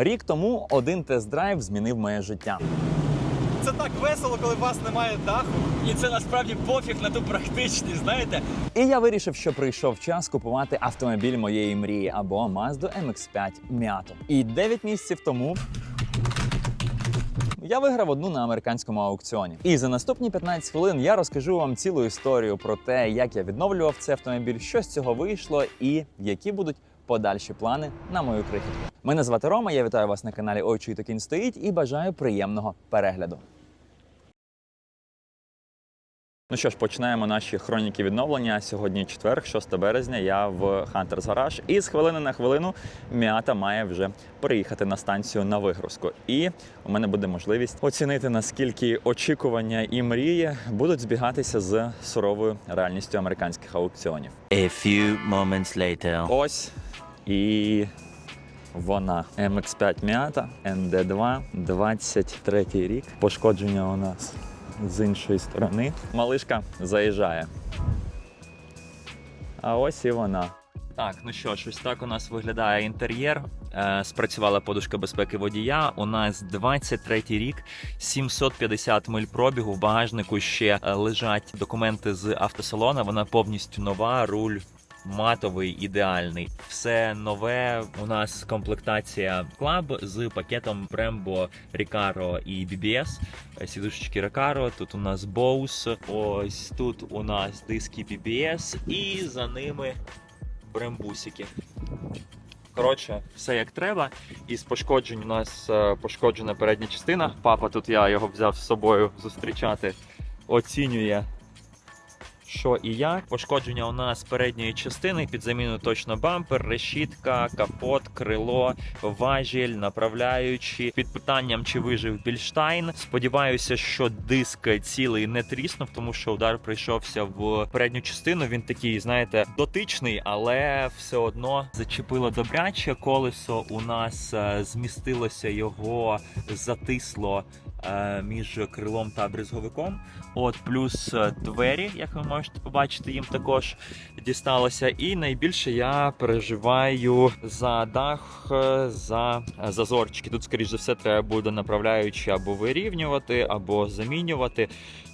Рік тому один тест-драйв змінив моє життя. Це так весело, коли у вас немає даху. І це насправді пофіг на ту практичність, знаєте? І я вирішив, що прийшов час купувати автомобіль моєї мрії або Mazda MX-5 Miato. І 9 місяців тому. Я виграв одну на американському аукціоні. І за наступні 15 хвилин я розкажу вам цілу історію про те, як я відновлював цей автомобіль, що з цього вийшло, і які будуть подальші плани на мою крихітку. Мене звати Рома. Я вітаю вас на каналі Ой, то кінь стоїть і бажаю приємного перегляду. Ну що ж, починаємо наші хроніки відновлення. Сьогодні четверг, 6 березня. Я в Hunters Garage. І з хвилини на хвилину Міата має вже приїхати на станцію на вигрузку. І у мене буде можливість оцінити наскільки очікування і мрії будуть збігатися з суровою реальністю американських аукціонів. A few moments later. Ось і вона MX5 Miata ND2, 23 рік. Пошкодження у нас з іншої сторони. Малишка заїжджає. А ось і вона. Так, ну що ж, ось так у нас виглядає інтер'єр. Е, спрацювала подушка безпеки водія. У нас 23-й рік, 750 миль пробігу. В багажнику ще е, лежать документи з автосалона. Вона повністю нова, руль. Матовий ідеальний, все нове. У нас комплектація Club з пакетом Brembo, Recaro і BBS. Сідушечки Recaro, Тут у нас Bose, ось тут у нас диски BBS, і за ними брембусики. Коротше, все як треба. Із пошкоджень у нас е, пошкоджена передня частина. Папа тут я його взяв з собою зустрічати, оцінює. Що і як. Пошкодження у нас передньої частини під заміну точно бампер, решітка, капот, крило, важіль, направляючі. Під питанням, чи вижив Більштайн. Сподіваюся, що диск цілий не тріснув, тому що удар прийшовся в передню частину. Він такий, знаєте, дотичний, але все одно зачепило добряче. Колесо у нас е, змістилося, його затисло між крилом та бризговиком. От плюс е, двері, як ви можете побачити, їм також дісталося. І найбільше я переживаю за дах, е, за е, зазорчики. Тут, скоріш за все, треба буде направляючи або вирівнювати, або замінювати.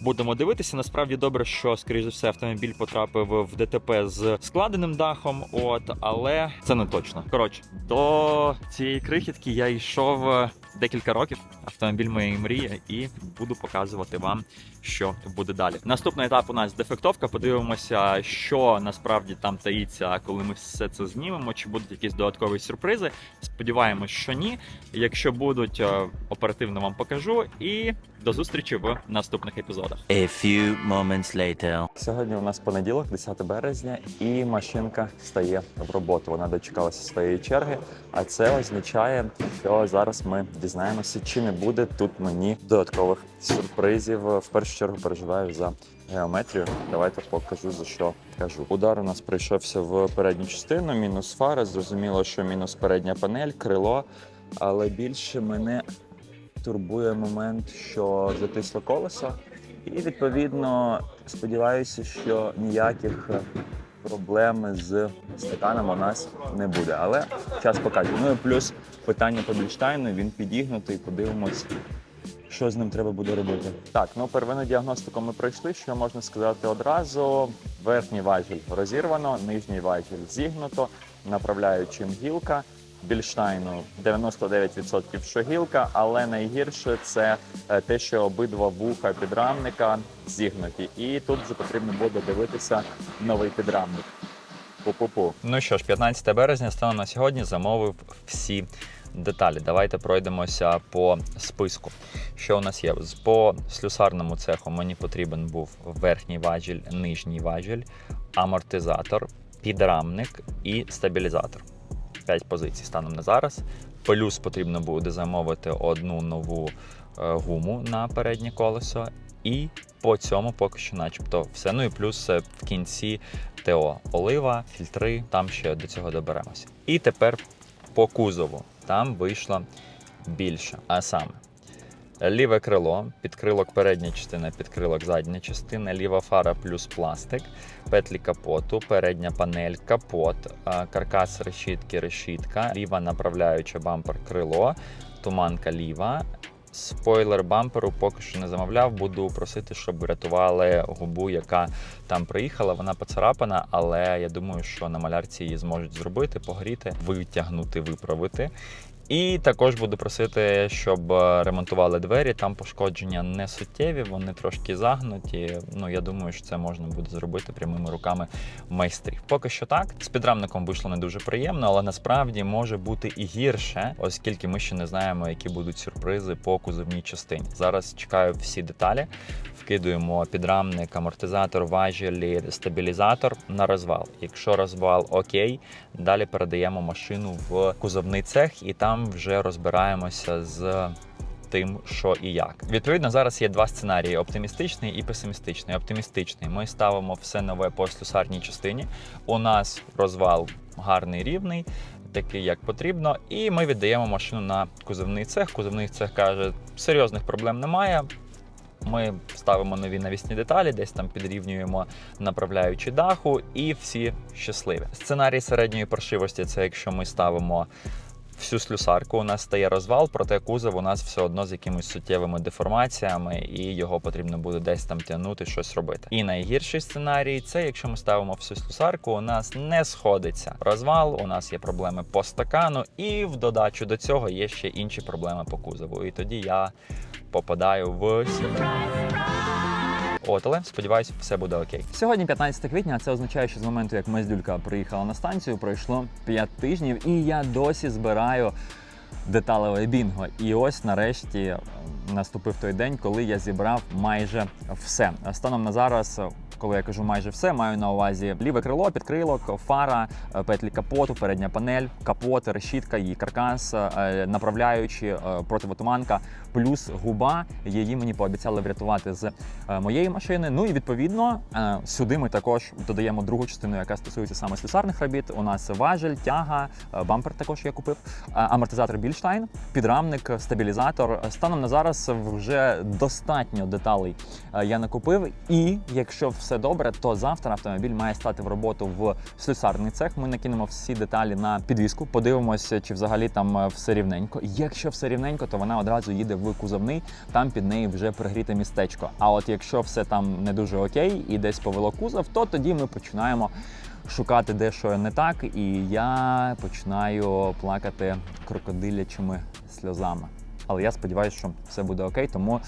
Будемо дивитися. Насправді добре, що скоріш за все автомобіль потрапив в ДТП з складеним дахом. От, але це не точно. Коротше, до цієї крихітки я йшов е, декілька років. Автомобіль моєї мрії, і буду показувати вам, що буде далі. Наступний етап у нас дефектовка. Подивимося, що насправді там таїться, коли ми все це знімемо. Чи будуть якісь додаткові сюрпризи? Сподіваємось, що ні. Якщо будуть, е, оперативно вам покажу. І до зустрічі в наступних епізодах. A few moments later. Сьогодні у нас понеділок, 10 березня, і машинка стає в роботу. Вона дочекалася своєї черги. А це означає, що зараз ми дізнаємося, чи не буде тут мені додаткових сюрпризів. В першу чергу переживаю за геометрію. Давайте покажу за що кажу. Удар у нас прийшовся в передню частину, мінус фара. Зрозуміло, що мінус передня панель, крило. Але більше мене турбує момент, що затисло колесо. І відповідно сподіваюся, що ніяких проблем з стаканом у нас не буде. Але час покаже. Ну і плюс питання по Більштайну, він підігнутий, подивимось, що з ним треба буде робити. Так, ну первинну діагностику ми пройшли. Що можна сказати одразу? Верхній важіль розірвано, нижній важіль зігнуто, направляючим гілка. Більштайну 99% що гілка, але найгірше це е, те, що обидва вуха підрамника зігнуті. І тут вже потрібно буде дивитися новий підрамник. Пу-пу-пу. Ну що ж, 15 березня станом на сьогодні замовив всі деталі. Давайте пройдемося по списку. Що у нас є? По слюсарному цеху мені потрібен був верхній важіль, нижній важіль, амортизатор, підрамник і стабілізатор. 5 позицій станом на зараз. Плюс потрібно буде замовити одну нову е, гуму на переднє колесо. І по цьому поки що, начебто, все. Ну і плюс е, в кінці ТО олива, фільтри, там ще до цього доберемося. І тепер по кузову там вийшло більше. А саме ліве крило, підкрилок передня частина, підкрилок задня частина, ліва фара плюс пластик, петлі капоту, передня панель, капот, каркас решітки, решітка, ліва направляюча бампер крило, туманка ліва. Спойлер бамперу поки що не замовляв. Буду просити, щоб врятували губу, яка там приїхала. Вона поцарапана, але я думаю, що на малярці її зможуть зробити, погріти, витягнути, виправити. І також буду просити, щоб е, ремонтували двері. Там пошкодження не суттєві, вони трошки загнуті. Ну я думаю, що це можна буде зробити прямими руками майстрів. Поки що так. З підрамником вийшло не дуже приємно, але насправді може бути і гірше, оскільки ми ще не знаємо, які будуть сюрпризи по кузовній частині. Зараз чекаю всі деталі. Вкидуємо підрамник, амортизатор, важелі, стабілізатор на розвал. Якщо розвал окей, далі передаємо машину в кузовний цех і там вже розбираємося з. Тим, що і як. Відповідно, зараз є два сценарії: оптимістичний і песимістичний. Оптимістичний. Ми ставимо все нове по слюсарній частині. У нас розвал гарний, рівний, такий як потрібно, і ми віддаємо машину на кузовний цех. Кузовний цех каже, серйозних проблем немає. Ми ставимо нові навісні деталі, десь там підрівнюємо направляючи даху, і всі щасливі. Сценарій середньої паршивості це якщо ми ставимо всю слюсарку, у нас стає розвал, проте кузов у нас все одно з якимись суттєвими деформаціями, і його потрібно буде десь там тягнути, щось робити. І найгірший сценарій це якщо ми ставимо всю слюсарку, у нас не сходиться розвал, у нас є проблеми по стакану, і в додачу до цього є ще інші проблеми по кузову. І тоді я попадаю в. От, але сподіваюсь, все буде окей. Сьогодні 15 квітня, а це означає, що з моменту, як Мездюлька приїхала на станцію, пройшло 5 тижнів, і я досі збираю деталеве бінго. І ось нарешті наступив той день, коли я зібрав майже все. Станом на зараз. Коли я кажу майже все, маю на увазі ліве крило, підкрилок, фара, е, петлі капоту, передня панель, капот, решітка, її каркас, е, направляючі, е, противотуманка, плюс губа. Її мені пообіцяли врятувати з моєї машини. Ну і відповідно сюди ми також додаємо другу частину, яка стосується саме слюсарних робіт. У нас важель, тяга, бампер також я купив, амортизатор Більштайн, підрамник, стабілізатор. Станом на зараз вже достатньо деталей я накупив. І якщо все добре, то завтра автомобіль має стати в роботу в слюсарний цех. Ми накинемо всі деталі на підвіску, подивимося, чи взагалі там е, все рівненько. Якщо все рівненько, то вона одразу їде в кузовний, там під неї вже пригріте містечко. А от якщо все там не дуже окей і десь повело кузов, то тоді ми починаємо. Шукати дещо не так, і я починаю плакати крокодилячими сльозами. Але я сподіваюся, що все буде окей, тому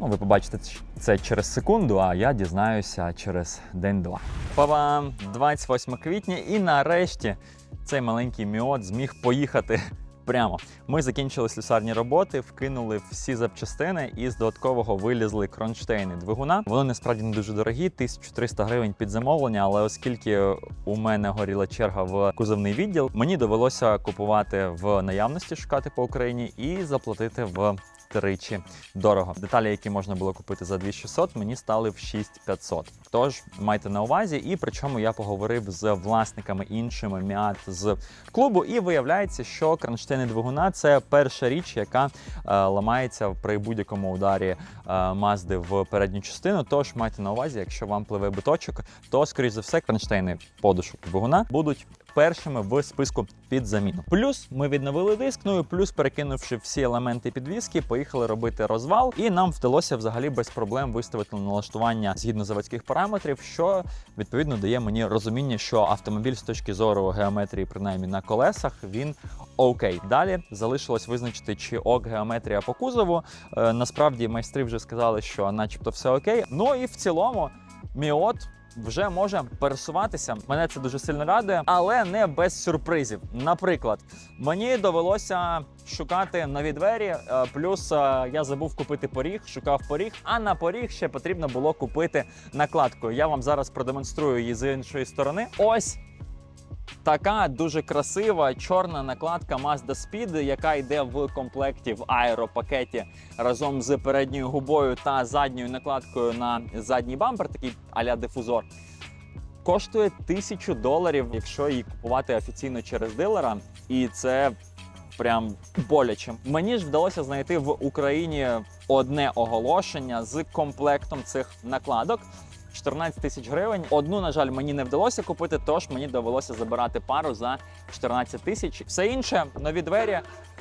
ну, ви побачите це через секунду, а я дізнаюся через день-два. Па-бам! 28 квітня, і нарешті цей маленький міот зміг поїхати прямо. Ми закінчили слюсарні роботи, вкинули всі запчастини і з додаткового вилізли кронштейни двигуна. Вони насправді не дуже дорогі, 1300 гривень під замовлення. Але оскільки у мене горіла черга в кузовний відділ, мені довелося купувати в наявності, шукати по Україні і заплатити в. Тричі дорого. Деталі, які можна було купити за 2600, мені стали в 6500. Тож майте на увазі, і причому я поговорив з власниками іншими м'ят з клубу, і виявляється, що кронштейни двигуна це перша річ, яка е, ламається при будь-якому ударі е, Мазди в передню частину. Тож майте на увазі, якщо вам пливе биточок, то скоріш за все кронштейни подушок двигуна будуть. Першими в списку під заміну. Плюс ми відновили диск, ну і плюс, перекинувши всі елементи підвіски, поїхали робити розвал, і нам вдалося взагалі без проблем виставити налаштування згідно заводських параметрів, що відповідно дає мені розуміння, що автомобіль з точки зору геометрії, принаймні на колесах, він окей. Далі залишилось визначити, чи ок геометрія по кузову. Е, насправді майстри вже сказали, що, начебто, все окей. Ну і в цілому, міот вже може пересуватися. Мене це дуже сильно радує, але не без сюрпризів. Наприклад, мені довелося шукати нові двері. е, Плюс е, я забув купити поріг, шукав поріг, а на поріг ще потрібно було купити накладку. Я вам зараз продемонструю її з іншої сторони. Ось. Така дуже красива чорна накладка Mazda Speed, яка йде в комплекті в аеропакеті разом з передньою губою та задньою накладкою на задній бампер, такий а-ля дифузор. Коштує тисячу доларів, якщо її купувати офіційно через дилера. І це прям боляче. Мені ж вдалося знайти в Україні одне оголошення з комплектом цих накладок. 14 тисяч гривень. Одну, на жаль, мені не вдалося купити, тож мені довелося забирати пару за 14 тисяч. Все інше нові двері,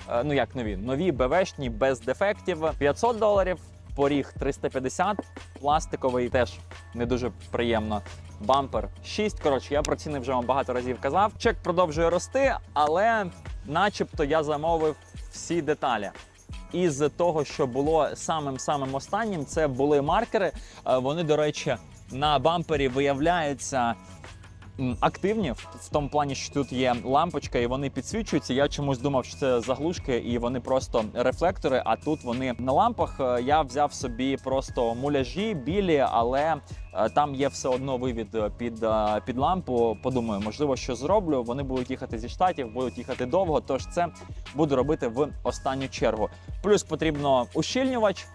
е, ну як нові, нові БВшні без дефектів 500 доларів. Поріг 350, пластиковий теж не дуже приємно. Бампер 6. Коротше, я про ціни вже вам багато разів казав. Чек продовжує рости, але начебто я замовив всі деталі. Із того, що було самим самим останнім, це були маркери. Е, Вони, до речі, на бампері виявляються активні в, тому плані, що тут є лампочка, і вони підсвічуються. Я чомусь думав, що це заглушки, і вони просто рефлектори. А тут вони на лампах. Е, Я взяв собі просто муляжі білі, але е, там є все одно вивід е, під, під лампу. Подумаю, можливо, що зроблю. Вони будуть їхати зі штатів, будуть їхати довго. Тож це буду робити в останню чергу. Плюс потрібно ущільнювач.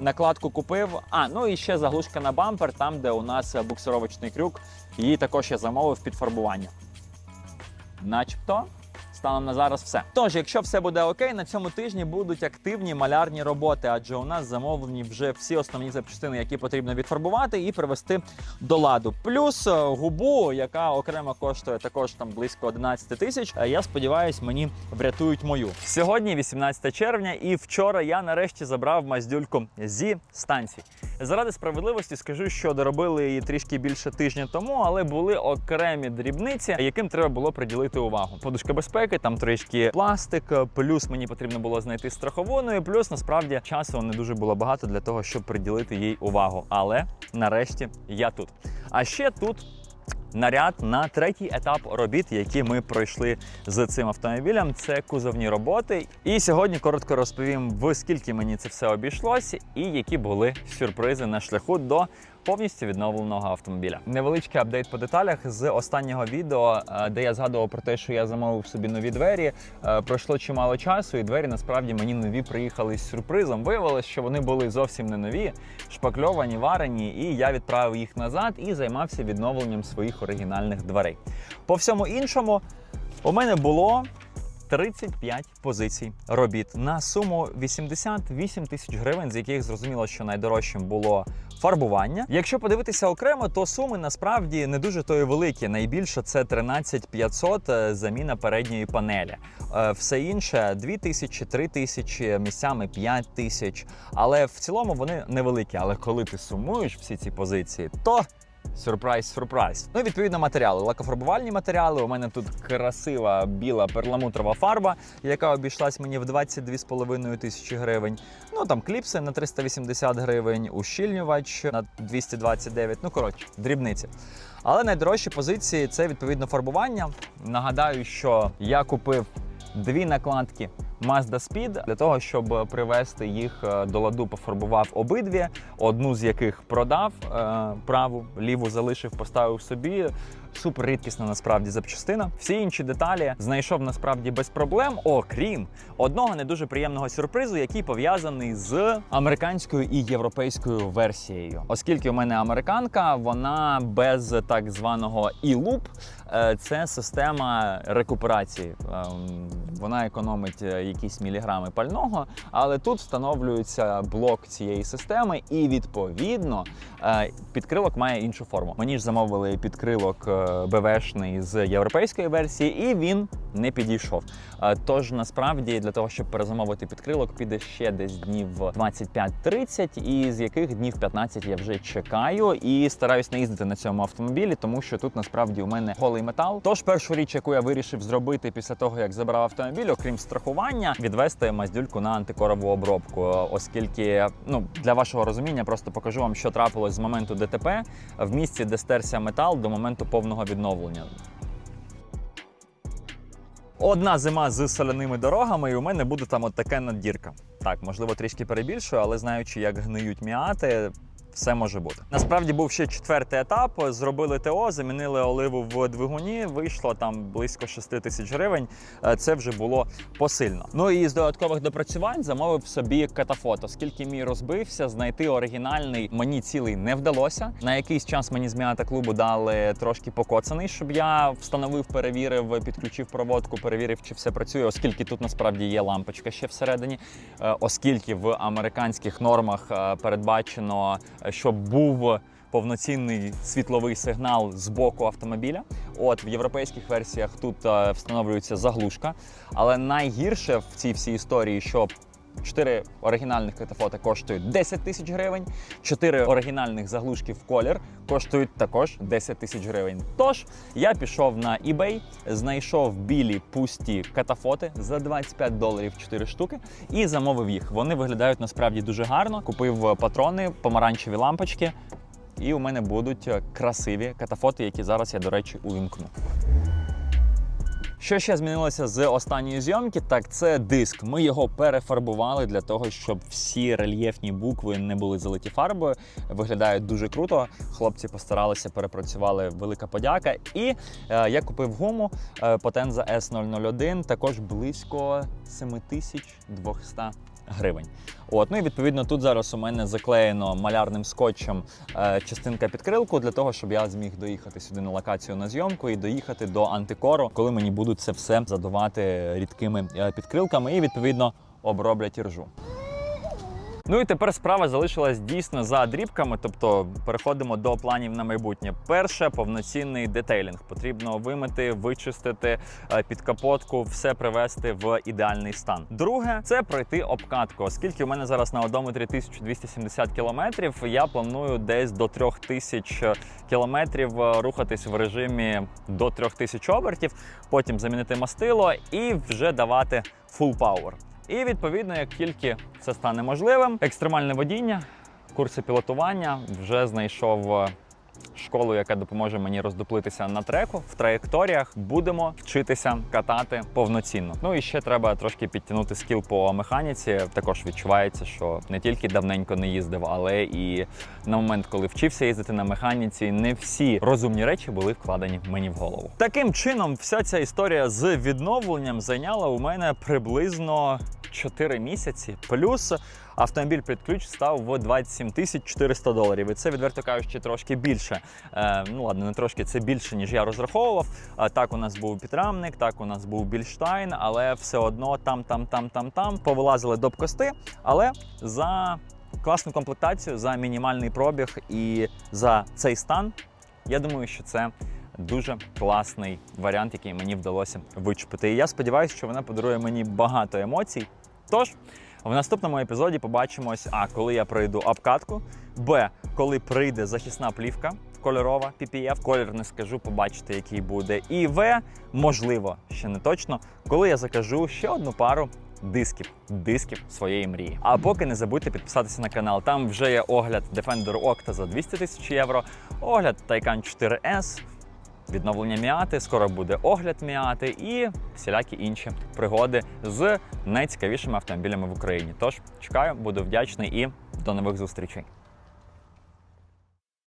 Накладку купив. А, ну і ще заглушка на бампер, там, де у нас буксировочний крюк. Її також я замовив під фарбування. Начебто. Станом на зараз все. Тож, якщо все буде окей, на цьому тижні будуть активні малярні роботи, адже у нас замовлені вже всі основні запчастини, які потрібно відфарбувати і привести до ладу. Плюс е, губу, яка окремо коштує також там близько 11 тисяч. Е, Я сподіваюся, мені врятують мою. Сьогодні 18 червня, і вчора я нарешті забрав маздюльку зі станції. Заради справедливості скажу, що доробили її трішки більше тижня тому, але були окремі дрібниці, яким треба було приділити увагу. Подушка безпеки, там трішки пластик, плюс мені потрібно було знайти страхову, і плюс насправді часу не дуже було багато для того, щоб приділити їй увагу. Але нарешті я тут. А ще тут. Наряд на третій етап робіт, які ми пройшли з цим автомобілем, це кузовні роботи. І сьогодні коротко розповім, в скільки мені це все обійшлося, і які були сюрпризи на шляху до повністю відновленого автомобіля. Невеличкий апдейт по деталях з останнього відео, е, де я згадував про те, що я замовив собі нові двері. Е, Пройшло чимало часу, і двері насправді мені нові приїхали з сюрпризом. Виявилось, що вони були зовсім не нові, шпакльовані, варені, і я відправив їх назад і займався відновленням своїх оригінальних дверей. По всьому іншому, у мене було 35 позицій робіт на суму 88 тисяч гривень, з яких зрозуміло, що найдорожчим було фарбування. Якщо подивитися окремо, то суми насправді не дуже то і великі. Найбільше це 13 500 е, заміна передньої панелі. Е, Все інше 2 тисячі, 3 тисячі, місцями 5 тисяч. Але в цілому вони невеликі. Але коли ти сумуєш всі ці позиції, то Сюрприз, сюрприз. Ну і відповідно матеріали. Лакофарбувальні матеріали. У мене тут красива біла перламутрова фарба, яка обійшлась мені в 22,5 тисячі гривень. Ну там кліпси на 380 гривень, ущільнювач на 229. Ну коротше, дрібниці. Але найдорожчі позиції це відповідно фарбування. Нагадаю, що я купив дві накладки Mazda Speed для того, щоб привести їх е, до ладу, пофарбував обидві, одну з яких продав е, праву, ліву залишив, поставив собі. Супер рідкісна насправді запчастина. Всі інші деталі знайшов насправді без проблем, окрім одного не дуже приємного сюрпризу, який пов'язаний з американською і європейською версією. Оскільки у мене американка, вона без так званого e-loop, е, це система рекуперації. Ем, Вона економить е, якісь міліграми пального, але тут встановлюється блок цієї системи, і відповідно е, підкрилок має іншу форму. Мені ж замовили підкрилок БВшний з європейської версії, і він не підійшов. Е, Тож насправді для того, щоб перезамовити підкрилок, піде ще десь днів 25-30, і з яких днів 15 я вже чекаю і стараюсь не їздити на цьому автомобілі, тому що тут насправді у мене голий метал. Тож першу річ, яку я вирішив зробити після того, як забрав автомобіль, окрім страхування, відвести маздюльку на антикорову обробку, оскільки ну для вашого розуміння просто покажу вам, що трапилось з моменту ДТП в місці, де стерся метал до моменту повного відновлення. Одна зима з соляними дорогами, і у мене буде там от така надірка. Так, можливо, трішки перебільшую, але знаючи, як гниють міати, все може бути. Насправді був ще четвертий етап. Зробили ТО, замінили оливу в двигуні. Вийшло там близько 6 тисяч гривень. Е, Це вже було посильно. Ну і з додаткових допрацювань замовив собі катафот, оскільки мій розбився, знайти оригінальний мені цілий не вдалося. На якийсь час мені з клубу дали трошки покоцаний, щоб я встановив, перевірив, підключив проводку, перевірив, чи все працює, оскільки тут насправді є лампочка ще всередині, Е, оскільки в американських нормах е, передбачено, щоб був повноцінний світловий сигнал з боку автомобіля. От в європейських версіях тут е, встановлюється заглушка. Але найгірше в цій всій історії, що Чотири оригінальних катафоти коштують 10 тисяч гривень, чотири оригінальних заглушки в колір коштують також 10 тисяч гривень. Тож я пішов на eBay, знайшов білі пусті катафоти за 25 доларів 4 штуки і замовив їх. Вони виглядають насправді дуже гарно. Купив патрони, помаранчеві лампочки, і у мене будуть красиві катафоти, які зараз я, до речі, увімкну. Що ще змінилося з останньої зйомки? Так, це диск. Ми його перефарбували для того, щоб всі рельєфні букви не були залиті фарбою. Виглядають дуже круто. Хлопці постаралися, перепрацювали. Велика подяка. І е, я купив гуму е, Potenza S001, також близько 7200 гривень. От, ну і відповідно тут зараз у мене заклеєно малярним скотчем е, частинка підкрилку для того, щоб я зміг доїхати сюди на локацію на зйомку і доїхати до антикору, коли мені будуть це все задувати рідкими е, підкрилками і відповідно оброблять іржу. Ну і тепер справа залишилась дійсно за дрібками, тобто переходимо до планів на майбутнє. Перше повноцінний детейлінг. Потрібно вимити, вичистити е, під капотку, все привести в ідеальний стан. Друге це пройти обкатку. Оскільки у мене зараз на одометрі 1270 кілометрів, я планую десь до 3000 кілометрів е, рухатись в режимі до 3000 обертів, потім замінити мастило і вже давати full power. І відповідно, як тільки це стане можливим, екстремальне водіння, курси пілотування вже знайшов е, школу, яка допоможе мені роздуплитися на треку в траєкторіях. Будемо вчитися катати повноцінно. Ну і ще треба трошки підтягнути скіл по механіці. Також відчувається, що не тільки давненько не їздив, але і на момент, коли вчився їздити на механіці, не всі розумні речі були вкладені мені в голову. Таким чином, вся ця історія з відновленням зайняла у мене приблизно 4 місяці. Плюс автомобіль під ключ став в 27 тисяч 400 доларів. І це, відверто кажучи, трошки більше. Е, ну ладно, не трошки, це більше, ніж я розраховував. А так у нас був підрамник, так у нас був більштайн, але все одно там, там, там, там, там повилазили доп-кости. Але за класну комплектацію, за мінімальний пробіг і за цей стан, я думаю, що це дуже класний варіант, який мені вдалося вичепити. І я сподіваюся, що вона подарує мені багато емоцій. Тож, в наступному епізоді побачимось: а коли я пройду обкатку, б, коли прийде захисна плівка. Кольорова PPF, колір не скажу, побачите, який буде. І В, можливо, ще не точно, коли я закажу ще одну пару дисків, дисків своєї мрії. А поки не забудьте підписатися на канал. Там вже є огляд Defender Octa за 200 тисяч євро, огляд Taycan 4S, відновлення Міати, скоро буде огляд Міати і всілякі інші пригоди з найцікавішими автомобілями в Україні. Тож чекаю, буду вдячний і до нових зустрічей.